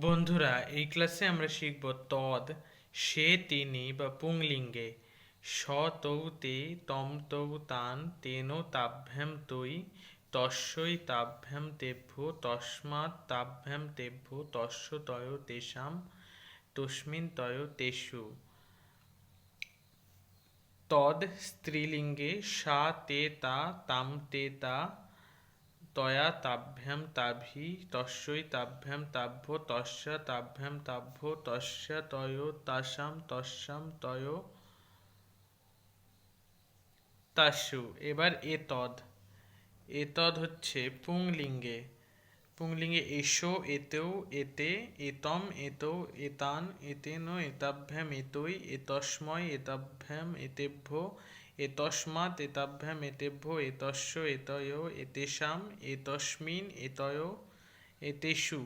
বন্ধুরা, এই ক্লাসে আমরা শিখব তদ, সে, তিনি বা পুংলিঙ্গে। স তৌ তে তম তৌ তান তেন তাভ্যাম, তৈ তস্যই তাভ্যাম, তেভ্য, তস্মাৎ, তাভ্যাম, তেভ্য, তস্য, তয়, তেষাম, তস্মিন, তয়, তেষু। তদ, স্ত্রীলিঙ্গে, সা, তে, তা, তাম, তে, তা তয়া তাভ্যাম তাভি তস্যই তাভ্যাম তাভ্য তস্য তাভ্যাম তাভ্য তস্য তয় তাসাম তস্যাম তয় তাসু এবার এতদ এতদ হচ্ছে পুংলিঙ্গে। পুংলিঙ্গে এসো, এতেও, এতে, এতম, এতৌ, এতান, এতেন, এতাভ্যাম এতই এতস্ময়, এতাভ্যাম, এতেভ্য, এতস্মাৎ, এতাভ্যাম, এতেভ্য, এতস্য, এতয় এতেষাম এতস্মিন, এতয়, এতেষু।